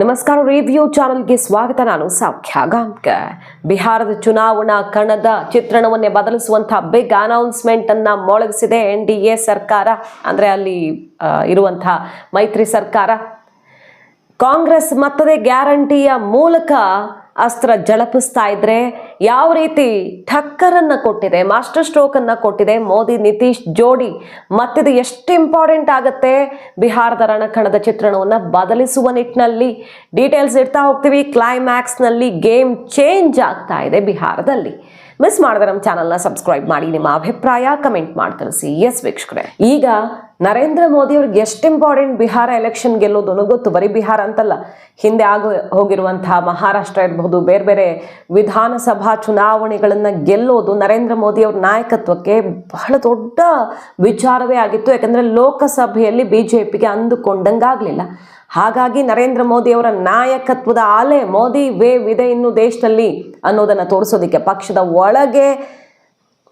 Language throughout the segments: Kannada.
ನಮಸ್ಕಾರ ರಿವ್ಯೂ ಚಾನಲ್ಗೆ ಸ್ವಾಗತ. ನಾನು ಸೌಖ್ಯ ಬಿಹಾರದ ಚುನಾವಣಾ ಕಣದ ಚಿತ್ರಣವನ್ನೇ ಬದಲಿಸುವಂತಹ ಬಿಗ್ ಅನೌನ್ಸ್ಮೆಂಟ್ ಅನ್ನ ಮೊಳಗಿಸಿದೆ ಎನ್ ಡಿ ಎ ಸರ್ಕಾರ. ಅಂದ್ರೆ ಅಲ್ಲಿ ಇರುವಂತಹ ಮೈತ್ರಿ ಸರ್ಕಾರ. ಕಾಂಗ್ರೆಸ್ ಮತ್ತದೇ ಗ್ಯಾರಂಟಿಯ ಮೂಲಕ ಅಸ್ತ್ರ ಜಳಪಿಸ್ತಾ ಇದ್ರೆ ಯಾವ ರೀತಿ ಠಕ್ಕರನ್ನ ಕೊಟ್ಟಿದೆ, ಮಾಸ್ಟರ್ ಸ್ಟ್ರೋಕ್ ಅನ್ನ ಕೊಟ್ಟಿದೆ ಮೋದಿ, ನಿತೀಶ್, ಜೋಡಿ, ಮತ್ತಿದು ಎಷ್ಟು ಇಂಪಾರ್ಟೆಂಟ್ ಆಗುತ್ತೆ? ಬಿಹಾರದ ರಣಕಣದ ಚಿತ್ರಣವನ್ನ ಬದಲಿಸುವ ನಿಟ್ಟಿನಲ್ಲಿ ಡೀಟೇಲ್ಸ್ ಇಡ್ತಾ ಹೋಗ್ತೀವಿ. ಕ್ಲೈಮ್ಯಾಕ್ಸ್ನಲ್ಲಿ ಗೇಮ್ ಚೇಂಜ್ ಆಗ್ತಾ ಇದೆ ಬಿಹಾರದಲ್ಲಿ. ಮಿಸ್ ಮಾಡಿದ್ರೆ ನಮ್ಮ ಚಾನಲ್ನ ಸಬ್ಸ್ಕ್ರೈಬ್ ಮಾಡಿ, ನಿಮ್ಮ ಅಭಿಪ್ರಾಯ ಕಮೆಂಟ್ ಮಾಡಿ ತಿಳಿಸಿ. ಎಸ್ ವೀಕ್ಷಕರೇ. ಈಗ ನರೇಂದ್ರ ಮೋದಿ ಅವ್ರಿಗೆ ಎಷ್ಟು ಇಂಪಾರ್ಟೆಂಟ್ ಬಿಹಾರ ಎಲೆಕ್ಷನ್ ಗೆಲ್ಲೋದು ಗೊತ್ತು. ಬರೀ ಬಿಹಾರ ಅಂತಲ್ಲ, ಹಿಂದೆ ಆಗೋ ಹೋಗಿರುವಂತಹ ಮಹಾರಾಷ್ಟ್ರ ಇರಬಹುದು, ಬೇರೆ ಬೇರೆ ವಿಧಾನಸಭಾ ಚುನಾವಣೆಗಳನ್ನು ಗೆಲ್ಲೋದು ನರೇಂದ್ರ ಮೋದಿ ಅವ್ರ ನಾಯಕತ್ವಕ್ಕೆ ಬಹಳ ದೊಡ್ಡ ವಿಚಾರವೇ ಆಗಿತ್ತು. ಯಾಕಂದರೆ ಲೋಕಸಭೆಯಲ್ಲಿ ಬಿಜೆಪಿಗೆ ಅಂದುಕೊಂಡಂಗಾಗಲಿಲ್ಲ ಹಾಗಾಗಿ ನರೇಂದ್ರ ಮೋದಿ ಅವರ ನಾಯಕತ್ವದ ಆಲೆ ಮೋದಿ ವೇವ್ ಇದೆ ಇನ್ನು ದೇಶದಲ್ಲಿ ಅನ್ನೋದನ್ನ ತೋರಿಸೋದಿಕ್ಕೆ, ಪಕ್ಷದ ಒಳಗೆ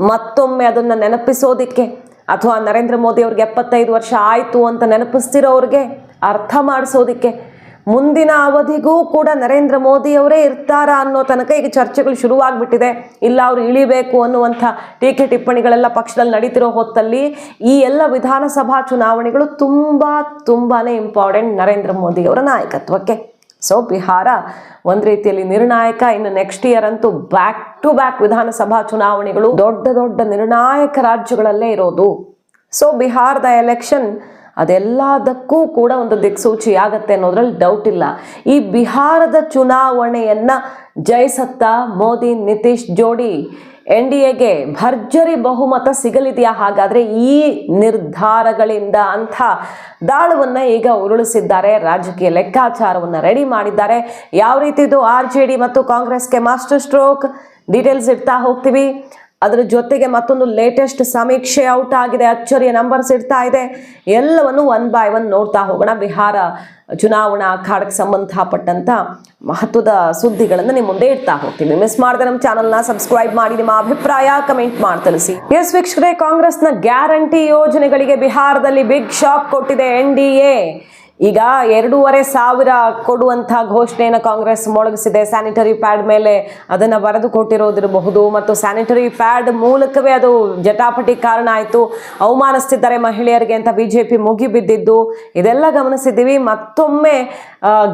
ಮತ್ತೊಮ್ಮೆ ಅದನ್ನ ನೆನಪಿಸೋದಿಕ್ಕೆ. ಅಥವಾ ನರೇಂದ್ರ ಮೋದಿ ಅವ್ರಿಗೆ ಎಪ್ಪತ್ತೈದು ವರ್ಷ ಆಯಿತು ಅಂತ ನೆನಪಿಸ್ತಿರೋರಿಗೆ ಅರ್ಥ ಮಾಡಿಸೋದಕ್ಕೆ ಮುಂದಿನ ಅವಧಿಗೂ ಕೂಡ ನರೇಂದ್ರ ಮೋದಿ ಅವರೇ ಇರ್ತಾರಾ ಅನ್ನೋ ತನಕ ಈಗ ಚರ್ಚೆಗಳು ಶುರುವಾಗ್ಬಿಟ್ಟಿದೆ. ಇಲ್ಲ, ಅವರು ಇಳಿಬೇಕು ಅನ್ನುವಂಥ ಟೀಕೆ ಟಿಪ್ಪಣಿಗಳೆಲ್ಲ ಪಕ್ಷದಲ್ಲಿ ನಡೀತಿರೋ ಹೊತ್ತಲ್ಲಿ ಈ ಎಲ್ಲ ವಿಧಾನಸಭಾ ಚುನಾವಣೆಗಳು ತುಂಬ ತುಂಬಾ ಇಂಪಾರ್ಟೆಂಟ್ ನರೇಂದ್ರ ಮೋದಿ ಅವರ ನಾಯಕತ್ವಕ್ಕೆ. ಸೊ ಬಿಹಾರ ಒಂದು ರೀತಿಯಲ್ಲಿ ನಿರ್ಣಾಯಕ. ಇನ್ನು ನೆಕ್ಸ್ಟ್ ಇಯರ್ ಅಂತೂ ಬ್ಯಾಕ್ ಟು ಬ್ಯಾಕ್ ವಿಧಾನಸಭಾ ಚುನಾವಣೆಗಳು ದೊಡ್ಡ ದೊಡ್ಡ ನಿರ್ಣಾಯಕ ರಾಜ್ಯಗಳಲ್ಲೇ ಇರೋದು. ಸೊ ಬಿಹಾರದ ಎಲೆಕ್ಷನ್ ಅದೆಲ್ಲದಕ್ಕೂ ಕೂಡ ಒಂದು ದಿಕ್ಸೂಚಿ ಆಗತ್ತೆ ಅನ್ನೋದ್ರಲ್ಲಿ ಡೌಟ್ ಇಲ್ಲ. ಈ ಬಿಹಾರದ ಚುನಾವಣೆಯನ್ನ ಜಯಿಸತ್ತ, ಮೋದಿ, ನಿತೀಶ್ ಜೋಡಿ ಎನ್ ಡಿ ಎಗೆ ಭರ್ಜರಿ ಬಹುಮತ ಸಿಗಲಿದೆಯಾ? ಹಾಗಾದ್ರೆ ಈ ನಿರ್ಧಾರಗಳಿಂದ ಅಂಥ ದಾಳವನ್ನ ಈಗ ಉರುಳಿಸಿದ್ದಾರೆ. ರಾಜಕೀಯ ಲೆಕ್ಕಾಚಾರವನ್ನ ರೆಡಿ ಮಾಡಿದ್ದಾರೆ. ಯಾವ ರೀತಿ ಇದು ಆರ್ ಜೆ ಡಿ ಮತ್ತು ಕಾಂಗ್ರೆಸ್ಗೆ ಮಾಸ್ಟರ್ ಸ್ಟ್ರೋಕ್ ಡೀಟೇಲ್ಸ್ ಇಡ್ತಾ ಹೋಗ್ತೀವಿ. ಅದರ ಜೊತೆಗೆ ಮತ್ತೊಂದು ಲೇಟೆಸ್ಟ್ ಸಮೀಕ್ಷೆ ಔಟ್ ಆಗಿದೆ. ಅಚ್ಚರಿಯ ನಂಬರ್ಸ್ ಇಡ್ತಾ ಇದೆ. ಎಲ್ಲವನ್ನು ಒನ್ ಬೈ ಒನ್ ನೋಡ್ತಾ ಹೋಗೋಣ. ಬಿಹಾರ ಚುನಾವಣಾ ಅಖಾಡಕ್ಕೆ ಸಂಬಂಧಪಟ್ಟಂತ ಮಹತ್ವದ ಸುದ್ದಿಗಳನ್ನು ನಿಮ್ಮ ಮುಂದೆ ಇಡ್ತಾ ಹೋಗ್ತೀವಿ ಮಿಸ್ ಮಾಡದೆ ನಮ್ಮ ಚಾನಲ್ನ ಸಬ್ಸ್ಕ್ರೈಬ್ ಮಾಡಿ, ನಿಮ್ಮ ಅಭಿಪ್ರಾಯ ಕಮೆಂಟ್ ಮಾಡಿ ತಿಳಿಸಿ. ಎಸ್ ವೀಕ್ಷಕರೇ, ಕಾಂಗ್ರೆಸ್ನ ಗ್ಯಾರಂಟಿ ಯೋಜನೆಗಳಿಗೆ ಬಿಹಾರದಲ್ಲಿ ಬಿಗ್ ಶಾಕ್ ಕೊಟ್ಟಿದೆ ಎನ್ ಡಿ ಎ. ಈಗ ಎರಡೂವರೆ ಸಾವಿರ ಕೊಡುವಂತಹ ಘೋಷಣೆಯನ್ನು ಕಾಂಗ್ರೆಸ್ ಮೊಳಗಿಸಿದೆ. ಸ್ಯಾನಿಟರಿ ಪ್ಯಾಡ್ ಮೇಲೆ ಅದನ್ನು ಬರೆದು ಕೊಟ್ಟಿರೋದಿರಬಹುದು ಮತ್ತು ಸ್ಯಾನಿಟರಿ ಪ್ಯಾಡ್ ಮೂಲಕವೇ ಅದು ಜಟಾಪಟಿ ಕಾರಣ ಆಯಿತು. ಅವಮಾನಿಸ್ತಿದ್ದಾರೆ ಮಹಿಳೆಯರಿಗೆ ಅಂತ ಬಿ ಜೆ ಪಿ ಮುಗಿಬಿದ್ದಿದ್ದು. ಇದೆಲ್ಲ ಗಮನಿಸಿದ್ದೀವಿ. ಮತ್ತೊಮ್ಮೆ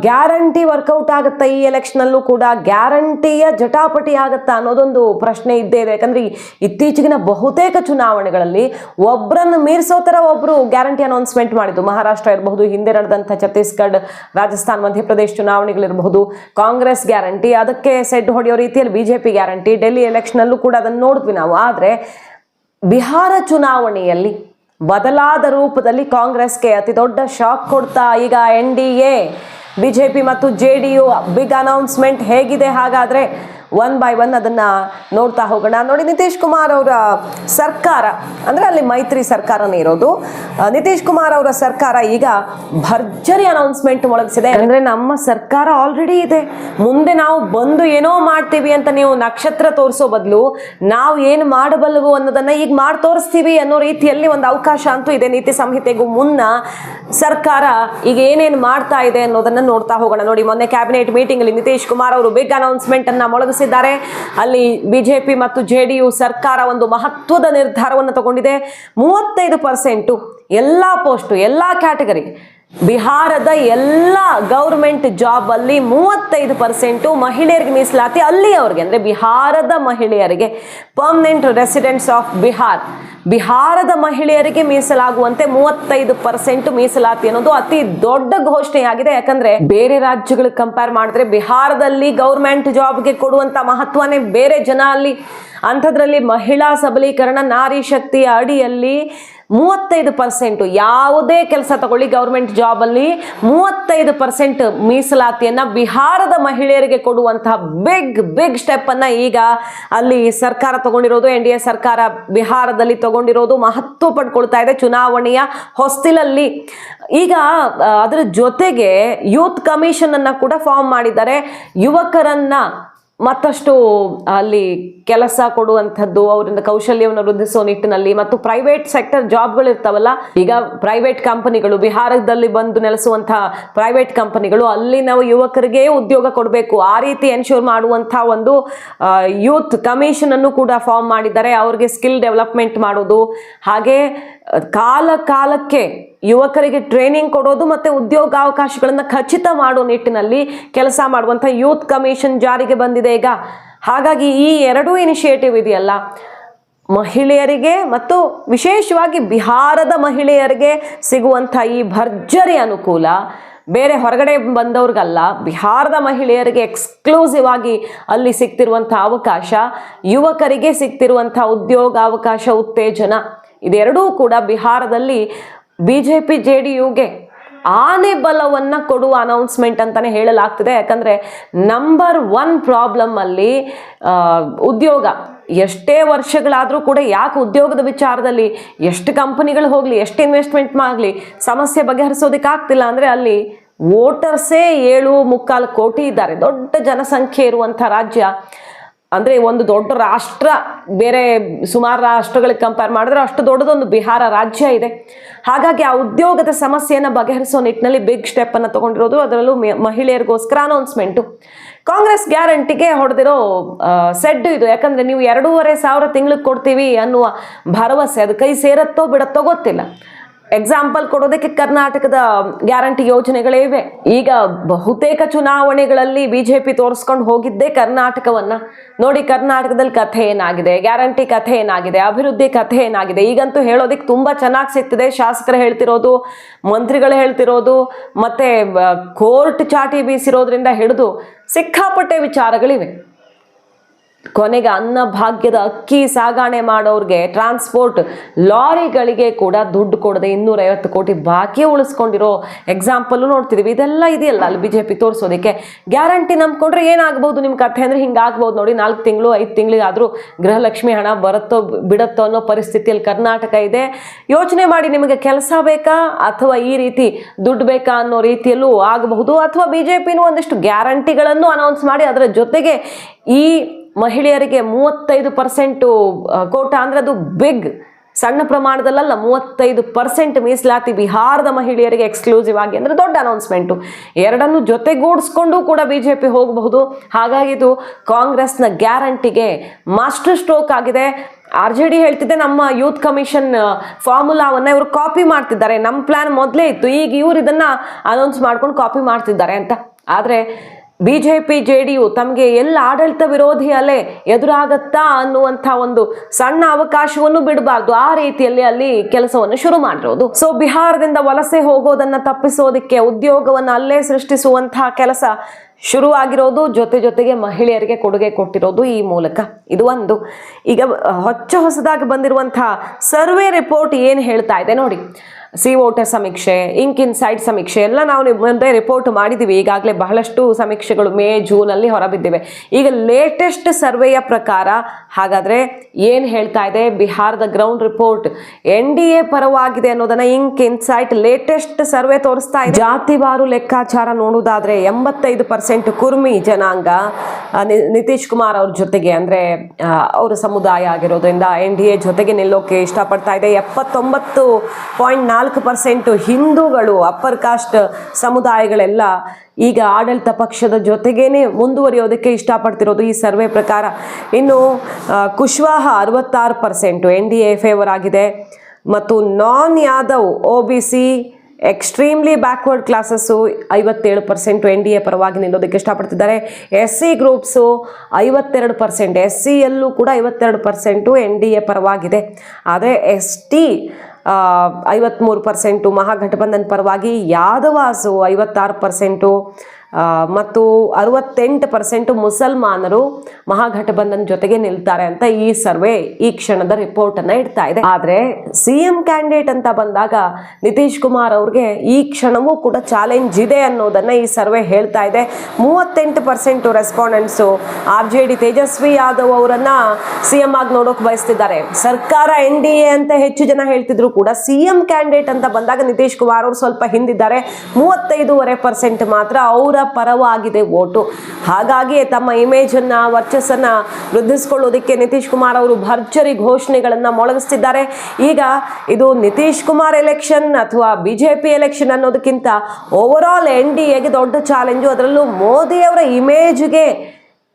ಗ್ಯಾರಂಟಿ ವರ್ಕೌಟ್ ಆಗುತ್ತಾ ಈ ಎಲೆಕ್ಷನಲ್ಲೂ ಕೂಡ ಗ್ಯಾರಂಟಿಯ ಜಟಾಪಟಿ ಆಗುತ್ತಾ ಅನ್ನೋದೊಂದು ಪ್ರಶ್ನೆ ಇದ್ದೇ ಇದೆ. ಯಾಕಂದ್ರೆ ಇತ್ತೀಚೆಗಿನ ಬಹುತೇಕ ಚುನಾವಣೆಗಳಲ್ಲಿ ಒಬ್ಬರನ್ನು ಮೀರಿಸೋ ಥರ ಒಬ್ಬರು ಗ್ಯಾರಂಟಿ ಅನೌನ್ಸ್ಮೆಂಟ್ ಮಾಡಿದ್ದು. ಮಹಾರಾಷ್ಟ್ರ ಇರಬಹುದು, ಹಿಂದೆ ನಡೆದಂಥ ಛತ್ತೀಸ್ಗಢ, ರಾಜಸ್ಥಾನ್, ಮಧ್ಯಪ್ರದೇಶ ಚುನಾವಣೆಗಳಿರಬಹುದು. ಕಾಂಗ್ರೆಸ್ ಗ್ಯಾರಂಟಿ, ಅದಕ್ಕೆ ಸೆಡ್ ಹೊಡೆಯೋ ರೀತಿಯಲ್ಲಿ ಬಿಜೆಪಿ ಗ್ಯಾರಂಟಿ, ಡೆಲ್ಲಿ ಎಲೆಕ್ಷನಲ್ಲೂ ಕೂಡ ಅದನ್ನು ನೋಡಿದ್ವಿ ನಾವು. ಆದರೆ ಬಿಹಾರ ಚುನಾವಣೆಯಲ್ಲಿ ಬದಲಾದ ರೂಪದಲ್ಲಿ ಕಾಂಗ್ರೆಸ್ಗೆ ಅತಿ ದೊಡ್ಡ ಶಾಕ್ ಕೊಡ್ತಾ ಈಗ ಎನ್ ಡಿ ಎ, ಬಿಜೆಪಿ ಮತ್ತು J D U. Big announcement ಹೇಗಿದೆ ಹಾಗಾದ್ರೆ ಒನ್ ಬೈ ಒನ್ ಅದನ್ನ ನೋಡ್ತಾ ಹೋಗೋಣ. ನೋಡಿ, ನಿತೀಶ್ ಕುಮಾರ್ ಅವರ ಸರ್ಕಾರ, ಅಂದ್ರೆ ಅಲ್ಲಿ ಮೈತ್ರಿ ಸರ್ಕಾರನೇ ಇರೋದು. ನಿತೀಶ್ ಕುಮಾರ್ ಅವರ ಸರ್ಕಾರ ಈಗ ಭರ್ಜರಿ ಅನೌನ್ಸ್ಮೆಂಟ್ ಮೊಳಗಿಸಿದೆ. ಅಂದ್ರೆ ನಮ್ಮ ಸರ್ಕಾರ ಆಲ್ರೆಡಿ ಇದೆ. ಮುಂದೆ ನಾವು ಬಂದು ಏನೋ ಮಾಡ್ತೀವಿ ಅಂತ ನೀವು ನಕ್ಷತ್ರ ತೋರಿಸೋ ಬದಲು ನಾವು ಏನು ಮಾಡಬಲ್ಲವು ಅನ್ನೋದನ್ನ ಈಗ ಮಾಡಿ ತೋರಿಸ್ತೀವಿ ಅನ್ನೋ ರೀತಿಯಲ್ಲಿ ಒಂದು ಅವಕಾಶ ಅಂತೂ ಇದೆ. ನೀತಿ ಸಂಹಿತೆಗೂ ಮುನ್ನ ಸರ್ಕಾರ ಈಗ ಏನೇನು ಮಾಡ್ತಾ ಇದೆ ಅನ್ನೋದನ್ನ ನೋಡ್ತಾ ಹೋಗೋಣ. ನೋಡಿ, ಮೊನ್ನೆ ಕ್ಯಾಬಿನೆಟ್ ಮೀಟಿಂಗ್ ಅಲ್ಲಿ ನಿತೀಶ್ ಕುಮಾರ್ ಅವರು ಬಿಗ್ ಅನೌನ್ಸ್ಮೆಂಟ್ ಅನ್ನ ಮೊಳಗಿಸಿದ್ದಾರೆ ಅಲ್ಲಿ ಬಿಜೆಪಿ ಮತ್ತು ಜೆ ಸರ್ಕಾರ ಒಂದು ಮಹತ್ವದ ನಿರ್ಧಾರವನ್ನು ತಗೊಂಡಿದೆ. ಮೂವತ್ತೈದು ಪರ್ಸೆಂಟು ಎಲ್ಲ ಪೋಸ್ಟು, ಎಲ್ಲ ಕ್ಯಾಟಗರಿ ಬಿಹಾರದ ಎಲ್ಲ ಗೌರ್ಮೆಂಟ್ ಜಾಬ್ ಅಲ್ಲಿ ಮೂವತ್ತೈದು ಪರ್ಸೆಂಟು ಮಹಿಳೆಯರಿಗೆ ಮೀಸಲಾತಿ. ಅಲ್ಲಿ ಅವ್ರಿಗೆ ಅಂದ್ರೆ ಬಿಹಾರದ ಮಹಿಳೆಯರಿಗೆ ಪರ್ಮನೆಂಟ್ ರೆಸಿಡೆಂಟ್ಸ್ ಆಫ್ ಬಿಹಾರ್ ಬಿಹಾರದ ಮಹಿಳೆಯರಿಗೆ ಮೀಸಲಾಗುವಂತೆ ಮೂವತ್ತೈದು ಪರ್ಸೆಂಟ್ ಮೀಸಲಾತಿ ಅನ್ನೋದು ಅತಿ ದೊಡ್ಡ ಘೋಷಣೆಯಾಗಿದೆ. ಯಾಕಂದ್ರೆ ಬೇರೆ ರಾಜ್ಯಗಳಿಗೆ ಕಂಪೇರ್ ಮಾಡಿದ್ರೆ ಬಿಹಾರದಲ್ಲಿ ಗೌರ್ಮೆಂಟ್ ಜಾಬ್ಗೆ ಕೊಡುವಂತ ಮಹತ್ವನೇ ಬೇರೆ ಜನ ಅಲ್ಲಿ. ಅಂಥದ್ರಲ್ಲಿ ಮಹಿಳಾ ಸಬಲೀಕರಣ, ನಾರಿ ಶಕ್ತಿಯ ಅಡಿಯಲ್ಲಿ ಮೂವತ್ತೈದು ಪರ್ಸೆಂಟು ಯಾವುದೇ ಕೆಲಸ ತಗೊಳ್ಳಿ ಗೌರ್ಮೆಂಟ್ ಜಾಬಲ್ಲಿ ಮೂವತ್ತೈದು ಪರ್ಸೆಂಟ್ ಮೀಸಲಾತಿಯನ್ನ ಬಿಹಾರದ ಮಹಿಳೆಯರಿಗೆ ಕೊಡುವಂತಹ ಬಿಗ್ ಬಿಗ್ ಸ್ಟೆಪ್ ಅನ್ನ ಈಗ ಅಲ್ಲಿ ಸರ್ಕಾರ ತಗೊಂಡಿರೋದು, ಎನ್ ಸರ್ಕಾರ ಬಿಹಾರದಲ್ಲಿ ತಗೊಂಡಿರೋದು ಮಹತ್ವ ಪಡ್ಕೊಳ್ತಾ ಇದೆ ಚುನಾವಣೆಯ ಹೊಸ್ತಿಲಲ್ಲಿ. ಈಗ ಅದರ ಜೊತೆಗೆ ಯೂತ್ ಕಮಿಷನ್ ಅನ್ನ ಕೂಡ ಫಾರ್ಮ್ ಮಾಡಿದ್ದಾರೆ. ಯುವಕರನ್ನ ಮತ್ತಷ್ಟು ಅಲ್ಲಿ ಕೆಲಸ ಕೊಡುವಂಥದ್ದು, ಅವರಿಂದ ಕೌಶಲ್ಯವನ್ನು ವೃದ್ಧಿಸುವ ನಿಟ್ಟಿನಲ್ಲಿ ಮತ್ತು ಪ್ರೈವೇಟ್ ಸೆಕ್ಟರ್ ಜಾಬ್ಗಳು ಇರ್ತಾವಲ್ಲ, ಈಗ ಪ್ರೈವೇಟ್ ಕಂಪನಿಗಳು ಬಿಹಾರದಲ್ಲಿ ಬಂದು ನೆಲೆಸುವಂತಹ ಪ್ರೈವೇಟ್ ಕಂಪನಿಗಳು ಅಲ್ಲಿ ನಾವು ಯುವಕರಿಗೆ ಉದ್ಯೋಗ ಕೊಡಬೇಕು. ಆ ರೀತಿ ಎನ್ಶೂರ್ ಮಾಡುವಂಥ ಒಂದು ಯೂತ್ ಕಮಿಷನ್ ಅನ್ನು ಕೂಡ ಫಾರ್ಮ್ ಮಾಡಿದ್ದಾರೆ. ಅವ್ರಿಗೆ ಸ್ಕಿಲ್ ಡೆವಲಪ್ಮೆಂಟ್ ಮಾಡೋದು ಹಾಗೆ, ಕಾಲ ಕಾಲಕ್ಕೆ ಯುವಕರಿಗೆ ಟ್ರೈನಿಂಗ್ ಕೊಡೋದು ಮತ್ತೆ ಉದ್ಯೋಗಾವಕಾಶಗಳನ್ನು ಖಚಿತ ಮಾಡೋ ನಿಟ್ಟಿನಲ್ಲಿ ಕೆಲಸ ಮಾಡುವಂಥ ಯೂತ್ ಕಮಿಷನ್ ಜಾರಿಗೆ ಬಂದಿದೆ ಈಗ. ಹಾಗಾಗಿ ಈ ಎರಡೂ ಇನಿಷಿಯೇಟಿವ್ ಇದೆಯಲ್ಲ. ಮಹಿಳೆಯರಿಗೆ ಮತ್ತು ವಿಶೇಷವಾಗಿ ಬಿಹಾರದ ಮಹಿಳೆಯರಿಗೆ ಸಿಗುವಂಥ ಈ ಭರ್ಜರಿ ಅನುಕೂಲ. ಬೇರೆ ಹೊರಗಡೆ ಬಂದವ್ರಿಗಲ್ಲ, ಬಿಹಾರದ ಮಹಿಳೆಯರಿಗೆ ಎಕ್ಸ್ಕ್ಲೂಸಿವ್ ಆಗಿ ಅಲ್ಲಿ ಸಿಗ್ತಿರುವಂಥ ಅವಕಾಶ, ಯುವಕರಿಗೆ ಸಿಗ್ತಿರುವಂಥ ಉದ್ಯೋಗಾವಕಾಶ, ಉತ್ತೇಜನ, ಇದೆರಡೂ ಕೂಡ ಬಿಹಾರದಲ್ಲಿ ಬಿ ಜೆ ಡಿ ಯುಗೆ ಆನೆ ಬಲವನ್ನು ಕೊಡುವ ಅನೌನ್ಸ್ಮೆಂಟ್ ಅಂತಲೇ ಹೇಳಲಾಗ್ತಿದೆ. ಯಾಕಂದರೆ ನಂಬರ್ ಒನ್ ಪ್ರಾಬ್ಲಮ್ ಅಲ್ಲಿ ಉದ್ಯೋಗ. ಎಷ್ಟೇ ವರ್ಷಗಳಾದರೂ ಕೂಡ ಯಾಕೆ ಉದ್ಯೋಗದ ವಿಚಾರದಲ್ಲಿ ಎಷ್ಟು ಕಂಪನಿಗಳು ಹೋಗಲಿ, ಎಷ್ಟು ಇನ್ವೆಸ್ಟ್ಮೆಂಟ್ ಆಗಲಿ ಸಮಸ್ಯೆ ಬಗೆಹರಿಸೋದಕ್ಕೆ ಆಗ್ತಿಲ್ಲ ಅಂದರೆ ಅಲ್ಲಿ ವೋಟರ್ಸೇ ಏಳು ಮುಕ್ಕಾಲು ಕೋಟಿ ಇದ್ದಾರೆ. ದೊಡ್ಡ ಜನಸಂಖ್ಯೆ ಇರುವಂಥ ರಾಜ್ಯ. ಅಂದರೆ ಒಂದು ದೊಡ್ಡ ರಾಷ್ಟ್ರ, ಬೇರೆ ಸುಮಾರು ರಾಷ್ಟ್ರಗಳಿಗೆ ಕಂಪೇರ್ ಮಾಡಿದ್ರೆ ಅಷ್ಟು ದೊಡ್ಡದೊಂದು ಬಿಹಾರ ರಾಜ್ಯ ಇದೆ. ಹಾಗಾಗಿ ಆ ಉದ್ಯೋಗದ ಸಮಸ್ಯೆಯನ್ನು ಬಗೆಹರಿಸೋ ನಿಟ್ಟಿನಲ್ಲಿ ಬಿಗ್ ಸ್ಟೆಪ್ಪನ್ನು ತಗೊಂಡಿರೋದು, ಅದರಲ್ಲೂ ಮಹಿಳೆಯರಿಗೋಸ್ಕರ ಅನೌನ್ಸ್ಮೆಂಟು ಕಾಂಗ್ರೆಸ್ ಗ್ಯಾರಂಟಿಗೆ ಹೊಡೆದಿರೋ ಸೆಡ್ ಇದು. ಯಾಕಂದರೆ ನೀವು ಎರಡೂವರೆ ಸಾವಿರ ತಿಂಗಳಿಗೆ ಕೊಡ್ತೀವಿ ಅನ್ನುವ ಭರವಸೆ. ಅದು ಕೈ ಸೇರತ್ತೋ ಬಿಡತ್ತೋ ಗೊತ್ತಿಲ್ಲ. ಎಕ್ಸಾಂಪಲ್ ಕೊಡೋದಕ್ಕೆ ಕರ್ನಾಟಕದ ಗ್ಯಾರಂಟಿ ಯೋಜನೆಗಳೇ ಇವೆ. ಈಗ ಬಹುತೇಕ ಚುನಾವಣೆಗಳಲ್ಲಿ ಬಿಜೆಪಿ ತೋರಿಸ್ಕೊಂಡು ಹೋಗಿದ್ದೇ ಕರ್ನಾಟಕವನ್ನ. ನೋಡಿ, ಕರ್ನಾಟಕದಲ್ಲಿ ಕಥೆ ಏನಾಗಿದೆ, ಗ್ಯಾರಂಟಿ ಕಥೆ ಏನಾಗಿದೆ, ಅಭಿವೃದ್ಧಿ ಕಥೆ ಏನಾಗಿದೆ? ಈಗಂತೂ ಹೇಳೋದಕ್ಕೆ ತುಂಬಾ ಚೆನ್ನಾಗಿ ಸಿಗ್ತಿದೆ. ಶಾಸಕರು ಹೇಳ್ತಿರೋದು, ಮಂತ್ರಿಗಳು ಹೇಳ್ತಿರೋದು, ಮತ್ತೆ ಕೋರ್ಟ್ ಚಾಟಿ ಬೀಸಿರೋದ್ರಿಂದ ಹಿಡಿದು ಸಿಕ್ಕಾಪಟ್ಟೆ ವಿಚಾರಗಳಿವೆ. ಕೊನೆಗೆ ಅನ್ನ ಭಾಗ್ಯದ ಅಕ್ಕಿ ಸಾಗಾಣೆ ಮಾಡೋರಿಗೆ ಟ್ರಾನ್ಸ್ಪೋರ್ಟ್ ಲಾರಿಗಳಿಗೆ ಕೂಡ ದುಡ್ಡು ಕೊಡದೆ ಇನ್ನೂರೈವತ್ತು ಕೋಟಿ ಬಾಕಿ ಉಳಿಸ್ಕೊಂಡಿರೋ ಎಕ್ಸಾಂಪಲ್ ನೋಡ್ತಿದೀವಿ. ಇದೆಲ್ಲ ಇದೆಯಲ್ಲ ಅಲ್ಲಿ ಬಿ ಜೆ ಪಿ ತೋರಿಸೋದಕ್ಕೆ. ಗ್ಯಾರಂಟಿ ನಂಬ್ಕೊಂಡ್ರೆ ಏನಾಗ್ಬೋದು ನಿಮ್ಮ ಕಥೆ ಅಂದರೆ ಹಿಂಗಾಗ್ಬೋದು ನೋಡಿ, ನಾಲ್ಕು ತಿಂಗಳು, ಐದು ತಿಂಗಳಿಗಾದರೂ ಗೃಹಲಕ್ಷ್ಮಿ ಹಣ ಬರುತ್ತೋ ಬಿಡುತ್ತೋ ಅನ್ನೋ ಪರಿಸ್ಥಿತಿಯಲ್ಲಿ ಕರ್ನಾಟಕ ಇದೆ. ಯೋಚನೆ ಮಾಡಿ ನಿಮಗೆ ಕೆಲಸ ಬೇಕಾ ಅಥವಾ ಈ ರೀತಿ ದುಡ್ಡು ಬೇಕಾ ಅನ್ನೋ ರೀತಿಯಲ್ಲೂ ಆಗಬಹುದು. ಅಥವಾ ಬಿ ಜೆ ಒಂದಿಷ್ಟು ಗ್ಯಾರಂಟಿಗಳನ್ನು ಅನೌನ್ಸ್ ಮಾಡಿ ಅದರ ಜೊತೆಗೆ ಈ ಮಹಿಳೆಯರಿಗೆ ಮೂವತ್ತೈದು ಪರ್ಸೆಂಟು ಕೋಟ ಅಂದರೆ ಅದು ಬಿಗ್ ಸಣ್ಣ ಪ್ರಮಾಣದಲ್ಲ ಮೂವತ್ತೈದು ಪರ್ಸೆಂಟ್ ಮೀಸಲಾತಿ ಬಿಹಾರದ ಮಹಿಳೆಯರಿಗೆ ಎಕ್ಸ್ಕ್ಲೂಸಿವ್ ಆಗಿ ಅಂದರೆ ದೊಡ್ಡ ಅನೌನ್ಸ್ಮೆಂಟು ಎರಡನ್ನು ಜೊತೆಗೂಡಿಸ್ಕೊಂಡು ಕೂಡ ಬಿ ಜೆ ಪಿ ಹೋಗಬಹುದು. ಹಾಗಾಗಿ ಇದು ಕಾಂಗ್ರೆಸ್ನ ಗ್ಯಾರಂಟಿಗೆ ಮಾಸ್ಟರ್ ಸ್ಟ್ರೋಕ್ ಆಗಿದೆ. ಆರ್ ಜೆ ಡಿ ಹೇಳ್ತಿದ್ದೆ ನಮ್ಮ ಯೂತ್ ಕಮಿಷನ್ ಫಾರ್ಮುಲಾವನ್ನು ಇವರು ಕಾಪಿ ಮಾಡ್ತಿದ್ದಾರೆ. ನಮ್ಮ ಪ್ಲಾನ್ ಮೊದಲೇ ಇತ್ತು. ಈಗ ಇವರು ಇದನ್ನು ಅನೌನ್ಸ್ ಮಾಡ್ಕೊಂಡು ಕಾಪಿ ಮಾಡ್ತಿದ್ದಾರೆ ಅಂತ. ಆದರೆ B J P J D U ತಮಗೆ ಎಲ್ಲ ಆಡಳಿತ ವಿರೋಧಿ ಅಲೆ ಎದುರಾಗತ್ತಾ ಅನ್ನುವಂಥ ಒಂದು ಸಣ್ಣ ಅವಕಾಶವನ್ನು ಬಿಡಬಾರ್ದು. ಆ ರೀತಿಯಲ್ಲಿ ಅಲ್ಲಿ ಕೆಲಸವನ್ನು ಶುರು ಮಾಡಿರೋದು. ಸೊ ಬಿಹಾರದಿಂದ ವಲಸೆ ಹೋಗೋದನ್ನ ತಪ್ಪಿಸೋದಕ್ಕೆ ಉದ್ಯೋಗವನ್ನು ಅಲ್ಲೇ ಸೃಷ್ಟಿಸುವಂತಹ ಕೆಲಸ ಶುರುವಾಗಿರೋದು, ಜೊತೆ ಜೊತೆಗೆ ಮಹಿಳೆಯರಿಗೆ ಕೊಡುಗೆ ಕೊಟ್ಟಿರೋದು ಈ ಮೂಲಕ. ಇದು ಒಂದು. ಈಗ ಹೊಚ್ಚ ಹೊಸದಾಗಿ ಬಂದಿರುವಂತಹ ಸರ್ವೆ ರಿಪೋರ್ಟ್ ಏನು ಹೇಳ್ತಾ ಇದೆ ನೋಡಿ. ಸಿ ವೋಟರ್ ಸಮೀಕ್ಷೆ ಇಂಕ್ ಇನ್ ಸೈಡ್ ಸಮೀಕ್ಷೆ, ಎಲ್ಲ ನಾವು ಮುಂದೆ ರಿಪೋರ್ಟ್ ಮಾಡಿದ್ದೀವಿ ಈಗಾಗಲೇ ಬಹಳಷ್ಟು ಸಮೀಕ್ಷೆಗಳು ಮೇ ಜೂನಲ್ಲಿ ಹೊರಬಿದ್ದಿವೆ. ಈಗ ಲೇಟೆಸ್ಟ್ ಸರ್ವೆಯ ಪ್ರಕಾರ, ಹಾಗಾದರೆ ಏನು ಹೇಳ್ತಾ ಇದೆ? ಬಿಹಾರದ ground report N D A ಪರವಾಗಿದೆ ಅನ್ನೋದನ್ನ ಇಂಕ್ ಇನ್ಸೈಟ್ ಲೇಟೆಸ್ಟ್ ಸರ್ವೆ ತೋರಿಸ್ತಾ ಇದೆ. ಜಾತಿವಾರು ಲೆಕ್ಕಾಚಾರ ನೋಡೋದಾದ್ರೆ ಎಂಬತ್ತೈದು ಪರ್ಸೆಂಟ್ ಕುರ್ಮಿ ಜನಾಂಗ ನಿತೀಶ್ ಕುಮಾರ್ ಅವ್ರ ಜೊತೆಗೆ, ಅಂದರೆ ಅವರ ಸಮುದಾಯ ಆಗಿರೋದ್ರಿಂದ ಎನ್ ಡಿ ಎ ಜೊತೆಗೆ ನಿಲ್ಲೋಕೆ ಇಷ್ಟಪಡ್ತಾ ಇದೆ. ಎಪ್ಪತ್ತೊಂಬತ್ತು ಪಾಯಿಂಟ್ ನಾಲ್ಕು ಪರ್ಸೆಂಟು ಹಿಂದೂಗಳು ಅಪ್ಪರ್ ಕಾಸ್ಟ್ ಸಮುದಾಯಗಳೆಲ್ಲ ಈಗ ಆಡಳಿತ ಪಕ್ಷದ ಜೊತೆಗೇನೆ ಮುಂದುವರಿಯೋದಕ್ಕೆ ಇಷ್ಟಪಡ್ತಿರೋದು ಈ ಸರ್ವೆ ಪ್ರಕಾರ. ಇನ್ನು ಕುಶ್ವಾಹ ಅರವತ್ತಾರು percent N D A favour ಆಗಿದೆ. ಮತ್ತು non Yadav O B C extremely backward classes ಐವತ್ತೇಳು ಪರ್ಸೆಂಟು ಎನ್ ಡಿ ಎ ಪರವಾಗಿ ನಿಲ್ಲೋದಕ್ಕೆ ಇಷ್ಟಪಡ್ತಿದ್ದಾರೆ. ಎಸ್ ಸಿ ಗ್ರೂಪ್ಸು ಐವತ್ತೆರಡು ಪರ್ಸೆಂಟ್ ಎಸ್ ಸಿಯಲ್ಲೂ ಕೂಡ ಐವತ್ತೆರಡು ಪರ್ಸೆಂಟು ಎನ್ ಡಿ ಎ ಪರವಾಗಿದೆ. ಆದರೆ, ಎಸ್ ಟಿ ಐವತ್ತ್ಮೂರು ಪರ್ಸೆಂಟು ಮಹಾಘಟಬಂಧನ್ ಪರವಾಗಿ ಯಾದವಾಸು ಐವತ್ತಾರು ಪರ್ಸೆಂಟು ಮತ್ತು ಅರವತ್ತೆಂಟು ಪರ್ಸೆಂಟು ಮುಸಲ್ಮಾನರು ಮಹಾಘಟಬಂಧನ್ ಜೊತೆಗೆ ನಿಲ್ತಾರೆ ಅಂತ ಈ ಸರ್ವೆ ಈ ಕ್ಷಣದ ರಿಪೋರ್ಟ್ ಅನ್ನ ಇಡ್ತಾ ಇದೆ. ಆದ್ರೆ ಸಿ ಎಂ ಕ್ಯಾಂಡಿಡೇಟ್ ಅಂತ ಬಂದಾಗ ನಿತೀಶ್ ಕುಮಾರ್ ಅವ್ರಿಗೆ ಈ ಕ್ಷಣವೂ ಕೂಡ ಚಾಲೆಂಜ್ ಇದೆ ಅನ್ನೋದನ್ನ ಈ ಸರ್ವೆ ಹೇಳ್ತಾ ಇದೆ. ಮೂವತ್ತೆಂಟು percent respondents R J D Tejashwi Yadav ಅವರನ್ನ ಸಿ ಎಂ ಆಗಿ ನೋಡೋಕೆ ಬಯಸ್ತಿದ್ದಾರೆ. ಸರ್ಕಾರ ಎನ್ ಡಿ ಎ ಅಂತ ಹೆಚ್ಚು ಜನ ಹೇಳ್ತಿದ್ರು ಕೂಡ ಸಿ ಎಂ ಕ್ಯಾಂಡಿಡೇಟ್ ಅಂತ ಬಂದಾಗ ನಿತೀಶ್ ಕುಮಾರ್ ಅವರು ಸ್ವಲ್ಪ ಹಿಂದಿದ್ದಾರೆ. ಮೂವತ್ತೈದೂವರೆ ಪರ್ಸೆಂಟ್ ಮಾತ್ರ ಅವರ ಪರವಾಗಿದೆ ಓಟು ಹಾಗಾಗಿ ತಮ್ಮ ಇಮೇಜನ್ನು ವರ್ಚಸ್ಸನ್ನು ವೃದ್ಧಿಸ್ಕೊಳ್ಳೋದಕ್ಕೆ ನಿತೀಶ್ ಕುಮಾರ್ ಅವರು ಭರ್ಜರಿ ಘೋಷಣೆಗಳನ್ನು ಮೊಳಗಿಸ್ತಿದ್ದಾರೆ. ಈಗ ಇದು ನಿತೀಶ್ ಕುಮಾರ್ ಎಲೆಕ್ಷನ್ ಅಥವಾ ಬಿ ಜೆ ಪಿ ಎಲೆಕ್ಷನ್ ಅನ್ನೋದಕ್ಕಿಂತ ಓವರ್ ಆಲ್ ಎನ್ ಡಿ ಎಗೆ ದೊಡ್ಡ ಚಾಲೆಂಜು ಅದರಲ್ಲೂ ಮೋದಿಯವರ ಇಮೇಜ್ಗೆ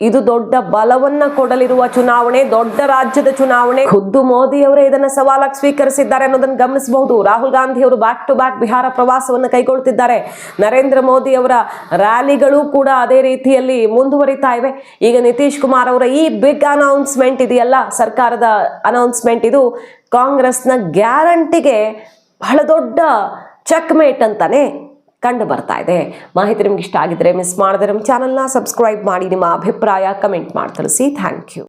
ಇದು ದೊಡ್ಡ ಬಲವನ್ನ ಕೊಡಲಿರುವ ಚುನಾವಣೆ, ದೊಡ್ಡ ರಾಜ್ಯದ ಚುನಾವಣೆ. ಖುದ್ದು ಮೋದಿ ಅವರೇ ಇದನ್ನ ಸವಾಲಾಗಿ ಸ್ವೀಕರಿಸಿದ್ದಾರೆ ಅನ್ನೋದನ್ನು ಗಮನಿಸಬಹುದು. ರಾಹುಲ್ ಗಾಂಧಿ ಅವರು ಬ್ಯಾಕ್ ಟು ಬ್ಯಾಕ್ ಬಿಹಾರ ಪ್ರವಾಸವನ್ನು ಕೈಗೊಳ್ತಿದ್ದಾರೆ. ನರೇಂದ್ರ ಮೋದಿ ಅವರ ರ್ಯಾಲಿಗಳು ಕೂಡ ಅದೇ ರೀತಿಯಲ್ಲಿ ಮುಂದುವರಿತಾ ಇವೆ. ಈಗ ನಿತೀಶ್ ಕುಮಾರ್ ಅವರ ಈ ಬಿಗ್ ಅನೌನ್ಸ್ಮೆಂಟ್ ಇದೆಯಲ್ಲ, ಸರ್ಕಾರದ ಅನೌನ್ಸ್ಮೆಂಟ್ ಇದು ಕಾಂಗ್ರೆಸ್ನ ಗ್ಯಾರಂಟಿಗೆ ಬಹಳ ದೊಡ್ಡ ಚೆಕ್ಮೇಟ್ ಅಂತಾನೆ ಕಂಡು ಬರ್ತಾ ಇದೆ. ಮಾಹಿತಿ ನಿಮ್ಗೆ ಇಷ್ಟ ಆಗಿದ್ರೆ ಮಿಸ್ ಮಾಡಿದ್ರೆ ನಮ್ಮ ಚಾನಲ್ನ ಸಬ್ಸ್ಕ್ರೈಬ್ ಮಾಡಿ, ನಿಮ್ಮ ಅಭಿಪ್ರಾಯ ಕಮೆಂಟ್ ಮಾಡಿ ತಿಳಿಸಿ. Thank you